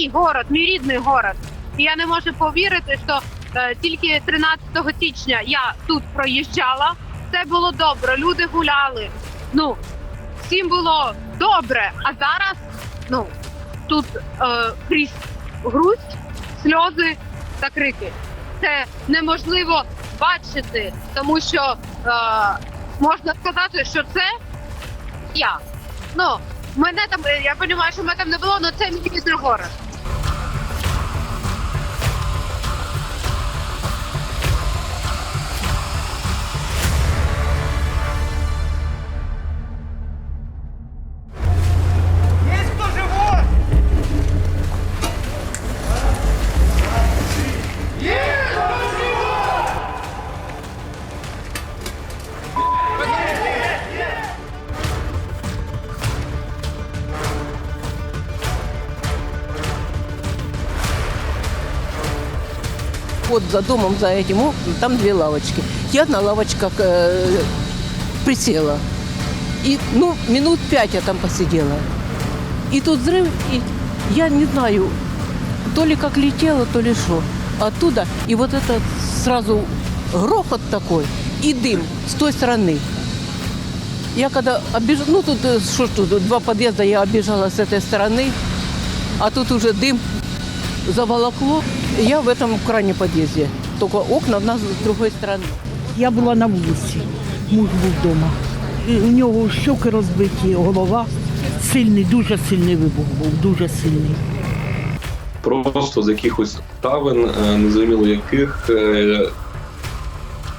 мій город, мій рідний город. І я не можу повірити, що е, тільки 13 січня я тут проїжджала. Все було добре, люди гуляли. Ну всім було добре. А зараз ну тут е, крізь грусть, сльози та крики. Це неможливо бачити, тому що е, можна сказати, що це я. Ну, мене там, я розумію, що мене там не було, але це мій рідний город. Вот за домом, за этим там две лавочки. Я на лавочках э, присела. И, ну, минут пять я там посидела. И тут взрыв, и я не знаю, то ли как летела, то ли что. Оттуда, и вот это сразу грохот такой, и дым с той стороны. Я когда обежала, ну тут, э, что ж тут, два подъезда я обежала с этой стороны, а тут уже дым заволокло. Я в этом крайнем подъезде. Только окна у нас с другой стороны. Я була на вулиці, муж був вдома. І У нього щоки розбиті, голова. Сильний, дуже сильний вибух був, дуже сильний. просто з якихось обставин, е, незрозуміло яких е,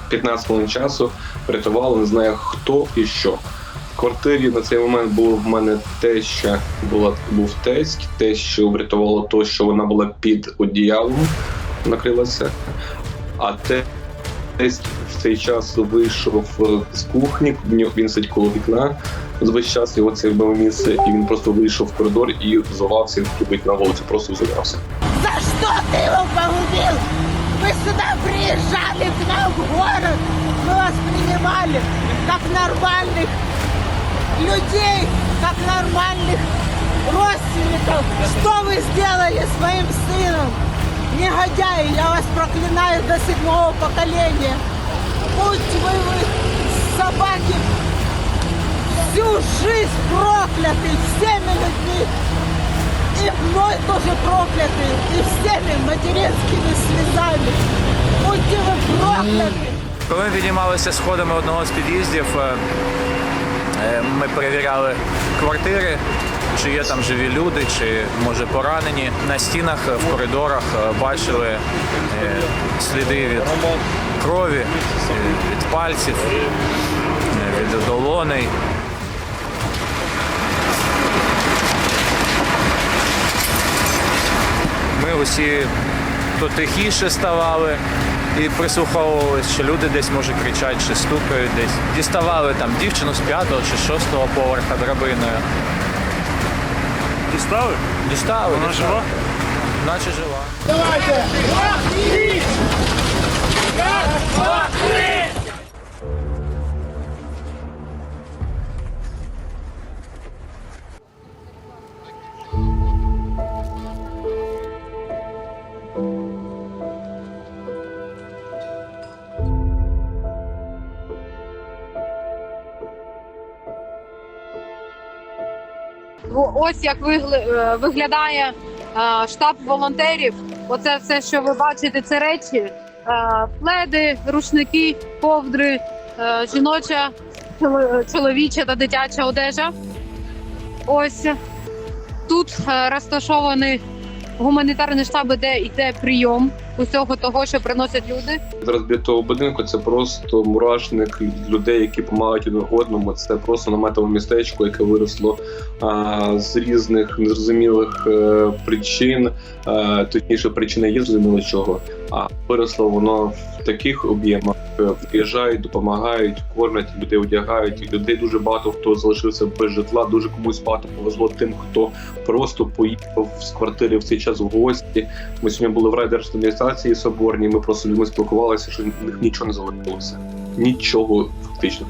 15 хвилин часу врятували, не знаю хто і що. В квартирі на цей момент було в мене те, що була був тесть, те, що врятувало то, що вона була під одіялом, накрилася. А те тесть в цей час вийшов е, з кухні, в нього- він сидить коло вікна. З весь час його це було місце, і він просто вийшов в коридор і взувався, вийти на вулицю, просто взувався. За что ты его погубил? Вы сюда приезжали к нам в город, мы вас принимали как нормальных людей, как нормальных родственников. Что вы сделали с моим сыном? Негодяи, я вас проклинаю до седьмого поколения. Будьте вы, вы собаки всю жизнь прокляты всеми людьми. И мной тоже прокляты, и всеми материнскими слезами. Будьте вы прокляты. Коли ми піднімалися сходами одного з під'їздів, е, е, ми перевіряли квартири, чи є там живі люди, чи може поранені. На стінах е, в коридорах е, бачили е, сліди від крові, е, від пальців, е, від долоней. Ми усі то тихіше ставали і прислуховувалися, що люди десь може кричать чи стукають десь. Діставали там дівчину з п'ятого чи шостого поверха драбиною. Дістали? Дістали. Вона дістали. жива? Наче жива. Во- Ось як е, виглядає е, штаб волонтерів. Оце все, що ви бачите, це речі: е, пледи, рушники, ковдри, жіноча, чоловіча та дитяча одежа. Ось тут розташовані гуманітарні штаби, де йде прийом усього того, що приносять люди. Зараз біля того будинку це просто мурашник людей, які допомагають один одному. Це просто наметове містечко, яке виросло а, з різних незрозумілих а, причин. а, точніше, причини є зрозуміло чого. А виросло воно в таких об'ємах. Приїжджають, допомагають, кормять людей, одягають. Людей дуже багато хто залишився без житла. Дуже комусь багато повезло тим, хто просто поїхав з квартири в цей час в гості. Ми сьогодні були в райдержадміністрації соборній. Ми просто людьми спілкувалися, що в них нічого не залишилося. Нічого фактично.